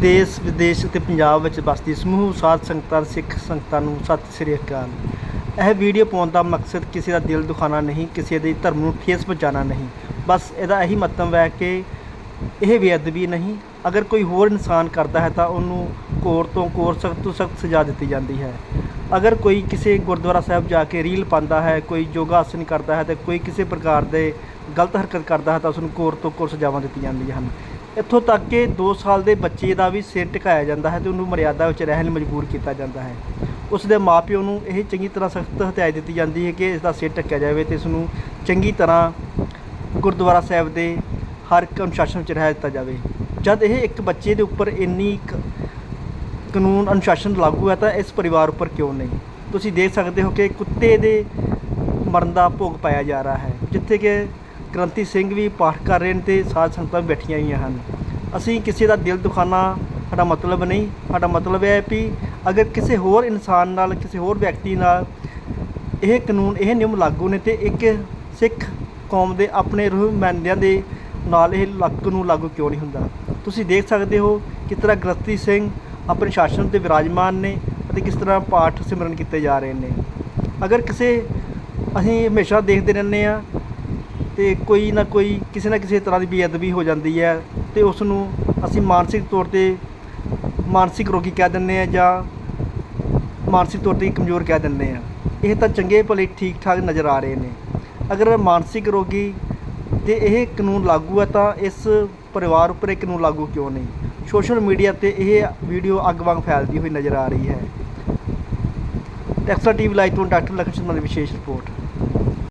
ਦੇਸ਼, ਵਿਦੇਸ਼ ਅਤੇ ਪੰਜਾਬ ਵਿੱਚ ਵਸਦੀ ਸਮੂਹ ਸਾਧ ਸੰਗਤਾਂ, ਸਿੱਖ ਸੰਗਤਾਂ ਨੂੰ ਸਤਿ ਸ੍ਰੀ ਅਕਾਲ। ਇਹ ਵੀਡੀਓ ਪਾਉਣ ਦਾ ਮਕਸਦ ਕਿਸੇ ਦਾ ਦਿਲ ਦੁਖਾਣਾ ਨਹੀਂ, ਕਿਸੇ ਦੇ ਧਰਮ ਨੂੰ ਠੇਸ ਪਹੁੰਚਾਉਣਾ ਨਹੀਂ। ਬਸ ਇਹਦਾ ਇਹੀ ਮਤਲਬ ਹੈ ਕਿ ਇਹ ਬੇਅਦਬੀ ਨਹੀਂ, ਅਗਰ ਕੋਈ ਹੋਰ ਇਨਸਾਨ ਕਰਦਾ ਹੈ ਤਾਂ ਉਹਨੂੰ ਕੋਰ ਤੋਂ ਕੋਰ ਸਖਤ ਤੋਂ ਸਖਤ ਸਜ਼ਾ ਦਿੱਤੀ ਜਾਂਦੀ ਹੈ। ਅਗਰ ਕੋਈ ਕਿਸੇ ਗੁਰਦੁਆਰਾ ਸਾਹਿਬ ਜਾ ਕੇ ਰੀਲ ਪਾਉਂਦਾ ਹੈ, ਕੋਈ ਯੋਗਾ ਆਸਨ ਕਰਦਾ ਹੈ ਤੇ ਕੋਈ ਕਿਸੇ ਪ੍ਰਕਾਰ ਦੇ ਗਲਤ ਹਰਕਤ ਕਰਦਾ ਹੈ ਤਾਂ ਉਸ ਨੂੰ ਕੋਰ ਤੋਂ ਕੋਰ ਸਜ਼ਾਵਾਂ ਦਿੱਤੀਆਂ ਜਾਂਦੀਆਂ ਹਨ। ਇੱਥੋਂ ਤੱਕ ਕਿ 2 ਸਾਲ ਦੇ ਬੱਚੇ ਦਾ ਵੀ ਸਿਰ ਟਿਕਾਇਆ ਜਾਂਦਾ ਹੈ ਤੇ ਉਹਨੂੰ ਮਰਿਆਦਾ ਵਿੱਚ ਰਹਿਣ ਲਈ ਮਜਬੂਰ ਕੀਤਾ ਜਾਂਦਾ ਹੈ। ਉਸ ਦੇ ਮਾਪਿਓ ਨੂੰ ਇਹ ਚੰਗੀ ਤਰ੍ਹਾਂ ਸਖਤ ਹਦਾਇਤ ਦਿੱਤੀ ਜਾਂਦੀ ਹੈ ਕਿ ਇਸ ਦਾ ਸਿਰ ਢੱਕਿਆ ਜਾਵੇ ਤੇ ਇਸ ਨੂੰ ਚੰਗੀ ਤਰ੍ਹਾਂ ਗੁਰਦੁਆਰਾ ਸਾਹਿਬ ਦੇ ਹਰ ਇੱਕ ਅਨੁਸ਼ਾਸਨ ਵਿੱਚ ਰਹਿ ਦਿੱਤਾ ਜਾਵੇ। ਜਦ ਇਹ ਇੱਕ ਬੱਚੇ ਦੇ ਉੱਪਰ ਇੰਨੀ ਕ- ਕਾਨੂੰਨ ਅਨੁਸ਼ਾਸਨ ਲਾਗੂ ਹੈ ਤਾਂ ਇਸ ਪਰਿਵਾਰ ਉੱਪਰ ਕਿਉਂ ਨਹੀਂ? ਤੁਸੀਂ ਦੇਖ ਸਕਦੇ ਹੋ ਕਿ ਕੁੱਤੇ ਦੇ ਮਰਨ ਦਾ ਭੋਗ ਪਾਇਆ ਜਾ ਰਿਹਾ ਹੈ, ਜਿੱਥੇ ਕਿ ਕ੍ਰਾਂਤੀ ਸਿੰਘ ਵੀ ਪਾਠ ਕਰ ਰਹੇ ਨੇ ਤੇ ਸਾਧ ਸੰਗਤਾਂ ਵੀ ਬੈਠੀਆਂ ਹੋਈਆਂ ਹਨ। ਅਸੀਂ ਕਿਸੇ ਦਾ ਦਿਲ ਦੁਖਾਣਾ ਸਾਡਾ ਮਤਲਬ ਨਹੀਂ। ਸਾਡਾ ਮਤਲਬ ਇਹ ਹੈ ਵੀ ਅਗਰ ਕਿਸੇ ਹੋਰ ਇਨਸਾਨ ਨਾਲ, ਕਿਸੇ ਹੋਰ ਵਿਅਕਤੀ ਨਾਲ ਇਹ ਕਾਨੂੰਨ, ਇਹ ਨਿਯਮ ਲਾਗੂ ਨੇ ਤੇ ਇੱਕ ਸਿੱਖ ਕੌਮ ਦੇ ਆਪਣੇ ਰੂਹ ਰਹਿਨੁਮਾਇੰਦਿਆਂ ਦੇ ਨਾਲ ਇਹ ਲੱਕ ਨੂੰ ਲਾਗੂ ਕਿਉਂ ਨਹੀਂ ਹੁੰਦਾ? ਤੁਸੀਂ ਦੇਖ ਸਕਦੇ ਹੋ ਕਿਸ ਤਰ੍ਹਾਂ ਗ੍ਰਸਤੀ ਸਿੰਘ ਆਪਣੇ ਸ਼ਾਸਨ ਤੇ ਵਿਰਾਜਮਾਨ ਨੇ ਅਤੇ ਕਿਸ ਤਰ੍ਹਾਂ ਪਾਠ ਸਿਮਰਨ ਕੀਤੇ ਜਾ ਰਹੇ ਨੇ। ਅਗਰ ਕਿਸੇ, ਅਸੀਂ ਹਮੇਸ਼ਾ ਦੇਖਦੇ ਰਹਿੰਦੇ ਆ ਤੇ ਕੋਈ ਨਾ ਕੋਈ, ਕਿਸੇ ਨਾ ਕਿਸੇ ਤਰ੍ਹਾਂ ਦੀ ਬੇਅਦਬੀ ਹੋ ਜਾਂਦੀ ਹੈ ਤੇ ਉਸ ਨੂੰ ਅਸੀਂ ਮਾਨਸਿਕ ਤੌਰ ਤੇ ਮਾਨਸਿਕ ਰੋਗੀ ਕਹਿ ਦਿੰਦੇ ਆ ਜਾਂ ਮਾਨਸਿਕ ਤੌਰ ਤੇ ਕਮਜ਼ੋਰ ਕਹਿ ਦਿੰਦੇ ਆ ਇਹ ਤਾਂ ਚੰਗੇ ਭਲੇ ਠੀਕ ਠਾਕ ਨਜ਼ਰ ਆ ਰਹੇ ਨੇ। ਅਗਰ ਮਾਨਸਿਕ ਰੋਗੀ ਤੇ ਇਹ ਕਾਨੂੰਨ ਲਾਗੂ ਹੈ ਤਾਂ ਇਸ ਪਰਿਵਾਰ ਉੱਪਰ ਇਹ ਕਾਨੂੰਨ ਲਾਗੂ ਕਿਉਂ ਨਹੀਂ? ਸੋਸ਼ਲ ਮੀਡੀਆ ਤੇ ਇਹ ਵੀਡੀਓ ਅੱਗ ਵਾਂਗ ਫੈਲਦੀ ਹੋਈ ਨਜ਼ਰ ਆ ਰਹੀ ਹੈ। ਟੈਕਸਾ ਟੀਵੀ ਲਾਈਵ ਤੋਂ ਡਾਕਟਰ ਲਖਨ ਸ਼ਰਮਾ ਦੀ ਵਿਸ਼ੇਸ਼ ਰਿਪੋਰਟ।